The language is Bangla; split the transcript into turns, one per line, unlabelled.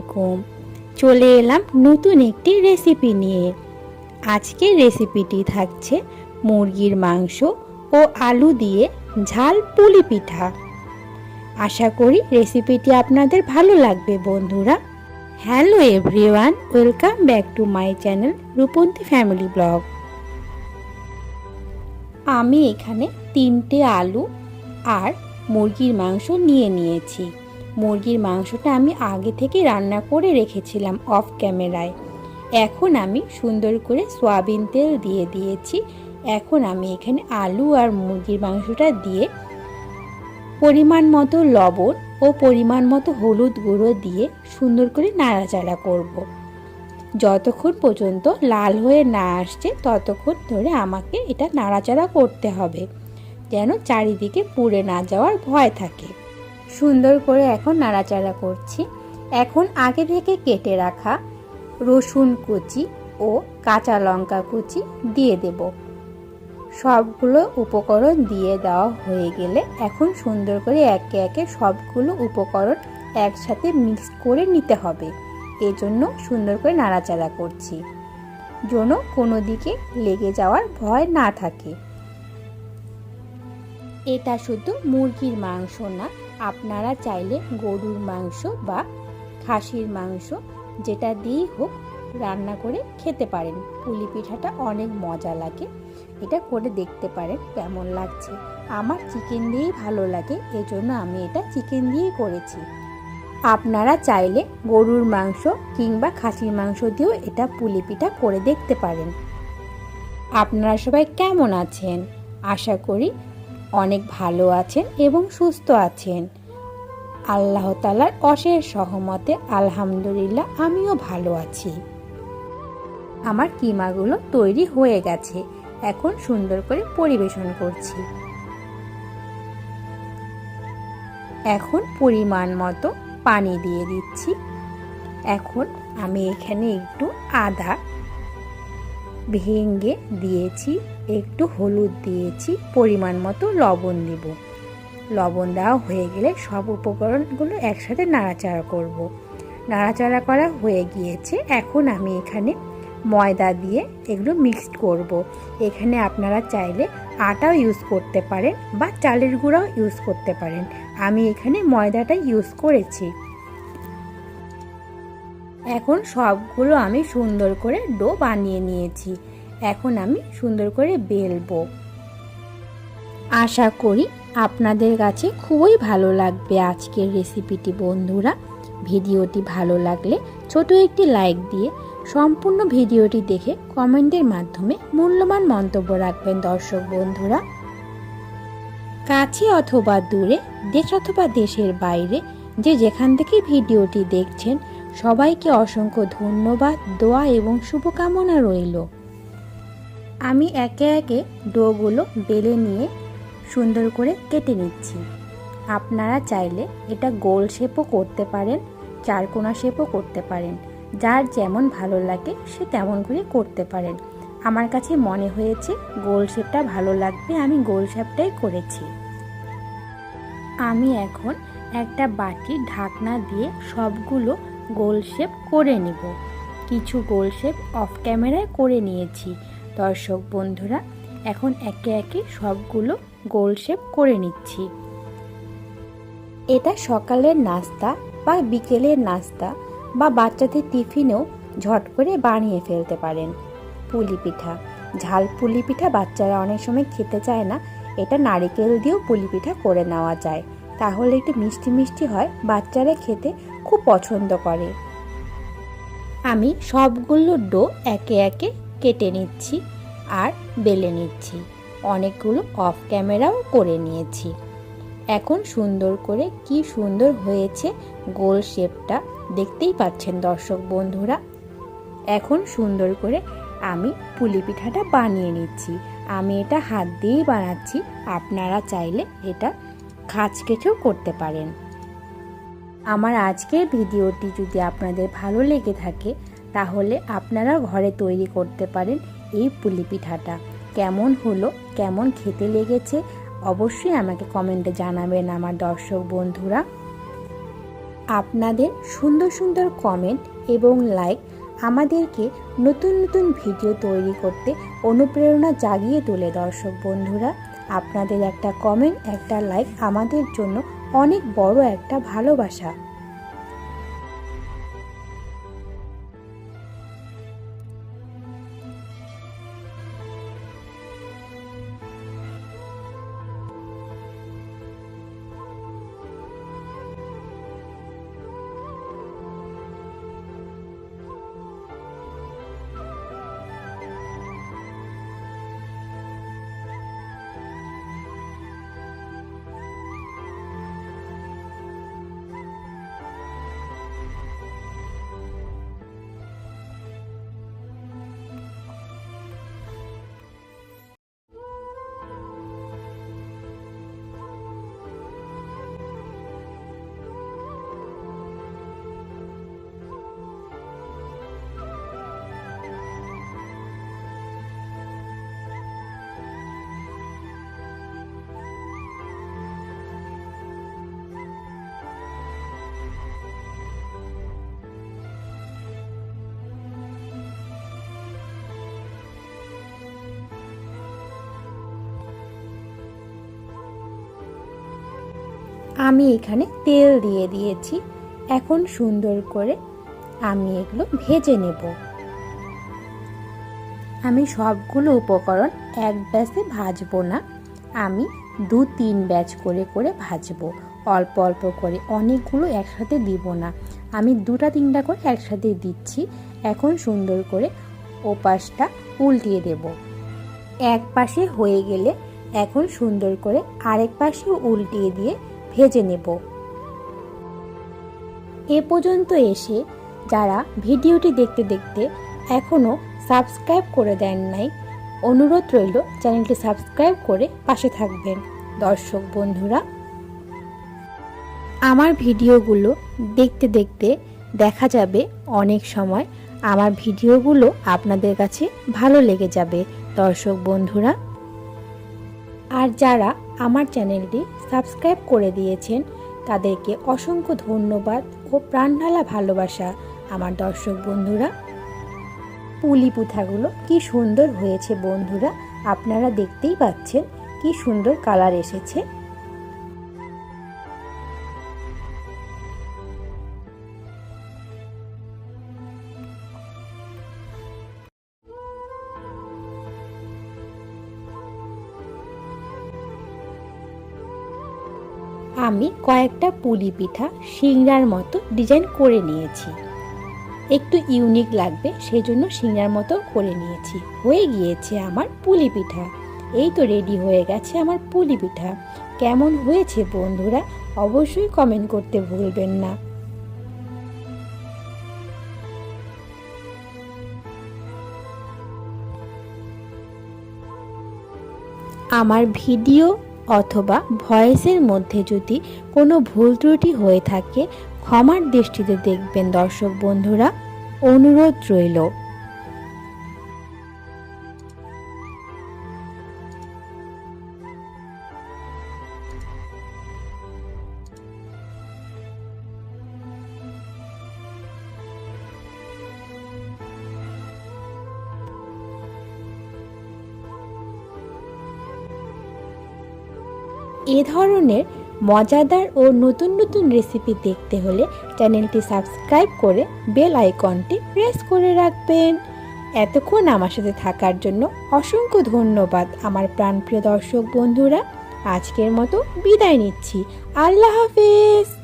আলাইকুম চলে এলাম নতুন একটি রেসিপি নিয়ে। আজকের রেসিপিটি থাকছে মুরগির মাংস ও আলু দিয়ে ঝাল পুলি পিঠা। আশা করি রেসিপিটি আপনাদের ভালো লাগবে, বন্ধুরা। Hello everyone welcome back to my channel Rupanti family blog আমি এখানে তিনটে আলু আর মুরগির মাংস নিয়ে নিয়েছি। মুরগির মাংসটা আমি আগে থেকে রান্না করে রেখেছিলাম অফ ক্যামেরায়। এখন আমি সুন্দর করে সয়াবিন তেল দিয়ে দিয়েছি। এখন আমি এখানে আলু আর মুরগির মাংসটা দিয়ে পরিমাণ মতো লবণ ও পরিমাণ মতো হলুদ গুঁড়ো দিয়ে সুন্দর করে নাড়াচাড়া করব। যতক্ষণ পর্যন্ত লাল হয়ে না আসছে, ততক্ষণ ধরে আমাকে এটা নাড়াচাড়া করতে হবে, যেন চারিদিকে পুড়ে না যাওয়ার ভয় থাকে। সুন্দর করে এখন নাড়াচাড়া করছি। এখন আগে থেকে কেটে রাখা রসুন কুচি ও কাঁচা লঙ্কা কুচি দিয়ে দেব। সবগুলো উপকরণ দিয়ে দেওয়া হয়ে গেলে এখন সুন্দর করে একে একে সবগুলো উপকরণ একসাথে মিক্স করে নিতে হবে। এজন্য সুন্দর করে নাড়াচাড়া করছি। যেন কোনো দিকে লেগে যাওয়ার ভয় না থাকে। এটা শুধু মুরগির মাংস না আপনারা চাইলে গরুর মাংস বা খাসির মাংস যেটা দিয়েই হোক রান্না করে খেতে পারেন। পুলি পিঠাটা অনেক মজা লাগে। এটা করে দেখতে পারেন কেমন লাগছে। আমার চিকেন দিয়েই ভালো লাগে, এজন্য আমি এটা চিকেন দিয়েই করেছি। আপনারা চাইলে গরুর মাংস কিংবা খাসির মাংস দিয়েও এটা পুলি পিঠা করে দেখতে পারেন। আপনারা সবাই কেমন আছেন? আশা করি অনেক ভালো আছেন এবং সুস্থ আছেন। আল্লাহ তালার অশেষ সহমতে আলহামদুলিল্লাহ আমিও ভালো আছি। আমার কিমাগুলো তৈরি হয়ে গেছে। এখন সুন্দর করে পরিবেশন করছি। এখন পরিমাণ মতো পানি দিয়ে দিচ্ছি। এখন আমি এখানে একটু আদা ভেঙে দিয়েছি। একটু হলুদ দিয়েছি, পরিমাণ মতো লবণ দেব। লবণ দেওয়া হয়ে গেলে সব উপকরণগুলো একসাথে নাড়াচাড়া করব। নাড়াচাড়া করা হয়ে গিয়েছে। এখন আমি এখানে ময়দা দিয়ে এগুলো মিক্সড করব। এখানে আপনারা চাইলে আটাও ইউজ করতে পারেন বা চালের গুঁড়াও ইউজ করতে পারেন। আমি এখানে ময়দাটা ইউজ করেছি। এখন সবগুলো আমি সুন্দর করে ডো বানিয়ে নিয়েছি। এখন আমি সুন্দর করে বেলবো। আশা করি আপনাদের কাছে খুবই ভালো লাগবে আজকের রেসিপিটি, বন্ধুরা। ভিডিওটি ভালো লাগলে ছোট একটি লাইক দিয়ে সম্পূর্ণ ভিডিওটি দেখে কমেন্টের মাধ্যমে মূল্যবান মন্তব্য রাখবেন, দর্শক বন্ধুরা। কাছে অথবা দূরে, দেশ অথবা দেশের বাইরে, যে যেখান থেকে ভিডিওটি দেখছেন, সবাইকে অসংখ্য ধন্যবাদ, দোয়া এবং শুভকামনা রইল। আমি একে একে ডোগুলো বেলে নিয়ে সুন্দর করে কেটে নিচ্ছি। আপনারা চাইলে এটা গোল শেপও করতে পারেন, চারকোনা শেপও করতে পারেন। যার যেমন ভালো লাগে, সে তেমন করে করতে পারেন। আমার কাছে মনে হয়েছে গোল শেপটা ভালো লাগবে, আমি গোল শেপটাই করেছি। আমি এখন একটা বাটির ঢাকনা দিয়ে সবগুলো গোল শেপ করে নেব। কিছু গোল শেপ অফ ক্যামেরায় করে নিয়েছি। দর্শক বন্ধুরা, এখন একে একে সবগুলো গোল শেপ করে নিচ্ছি। এটা সকালের নাস্তা বা বিকেলের নাস্তা বা বাচ্চাদের টিফিনেও ঝট করে বানিয়ে ফেলতে পারেন। পুলি পিঠা, ঝাল পুলি পিঠা বাচ্চারা অনেক সময় খেতে চায় না, এটা নারিকেল দিয়েও পুলি পিঠা করে নেওয়া যায়। তাহলে একটু মিষ্টি মিষ্টি হয়, বাচ্চারা খেতে খুব পছন্দ করে। আমি সবগুলো ডো একে একে কেটে নিচ্ছি আর বেলে নিচ্ছি। অনেকগুলো অফ ক্যামেরাও করে নিয়েছি। এখন সুন্দর করে কি সুন্দর হয়েছে গোল শেপটা দেখতেই পাচ্ছেন দর্শক বন্ধুরা। এখন সুন্দর করে আমি পুলি পিঠাটা বানিয়ে নিচ্ছি। আমি এটা হাত দিয়েই বানাচ্ছি। আপনারা চাইলে এটা খাঁচ কেচেও করতে পারেন। আমার আজকের ভিডিওটি যদি আপনাদের ভালো লেগে থাকে তাহলে আপনারা ঘরে তৈরি করতে পারেন এই পুলি পিঠাটা। কেমন হলো? কেমন খেতে লেগেছে? অবশ্যই আমাকে কমেন্টে জানাবেন আমার দর্শক বন্ধুরা। আপনাদের সুন্দর সুন্দর কমেন্ট এবং লাইক আমাদেরকে নতুন নতুন ভিডিও তৈরি করতে অনুপ্রেরণা জাগিয়ে তোলে দর্শক বন্ধুরা। আপনাদের একটা কমেন্ট একটা লাইক আমাদের জন্য অনেক বড় একটা ভালোবাসা। আমি এখানে তেল দিয়ে দিয়েছি। এখন সুন্দর করে আমি এগুলো ভেজে নেব। আমি সবগুলো উপকরণ এক ব্যাচে ভাজবো না। আমি দু তিন ব্যাচ করে করে ভাজবো। অল্প অল্প করে অনেকগুলো একসাথে দিব না। আমি দুটা তিনটা করে একসাথে দিচ্ছি। এখন সুন্দর করে ওপাশটা উল্টিয়ে দেব। এক পাশে হয়ে গেলে এখন সুন্দর করে আরেক পাশে উল্টিয়ে দিয়ে ভেজে নেব। এ পর্যন্ত এসে যারা ভিডিওটি দেখতে দেখতে এখনও সাবস্ক্রাইব করে দেন নাই, অনুরোধ রইল চ্যানেলটি সাবস্ক্রাইব করে পাশে থাকবেন। দর্শক বন্ধুরা, আমার ভিডিওগুলো দেখতে দেখতে দেখা যাবে অনেক সময়। আমার ভিডিওগুলো আপনাদের কাছে ভালো লেগে যাবে। দর্শক বন্ধুরা, আর যারা আমার চ্যানেলটি সাবস্ক্রাইব করে দিয়েছেন। তাদেরকে অসংখ্য ধন্যবাদ ও প্রাণঢালা ভালোবাসা। আমার দর্শক বন্ধুরা, পুলি পুথাগুলো কি সুন্দর হয়েছে বন্ধুরা। আপনারা দেখতেই পাচ্ছেন কি সুন্দর কালার এসেছে। আমি কয়েকটা পুলি পিঠা সিংড়ার মতো ডিজাইন করে নিয়েছি। একটু ইউনিক লাগবে সেই জন্য মতো করে নিয়েছি। হয়ে গিয়েছে আমার পুলি পিঠা। এই তো রেডি হয়ে গেছে আমার পুলি পিঠা। কেমন হয়েছে বন্ধুরা অবশ্যই কমেন্ট করতে ভুলবেন না। আমার ভিডিও অথবা ভয়েসের মধ্যে যদি কোনো ভুল ত্রুটি হয়ে থাকে, ক্ষমার দৃষ্টিতে দেখবেন দর্শক বন্ধুরা। অনুরোধ রইল। এ ধরনের মজাদার ও নতুন নতুন রেসিপি দেখতে হলে চ্যানেলটি সাবস্ক্রাইব করে বেল আইকনটি প্রেস করে রাখবেন। এতক্ষণ আমার সাথে থাকার জন্য অসংখ্য ধন্যবাদ আমার প্রাণপ্রিয় দর্শক বন্ধুরা। আজকের মতো বিদায় নিচ্ছি। আল্লাহ হাফেজ।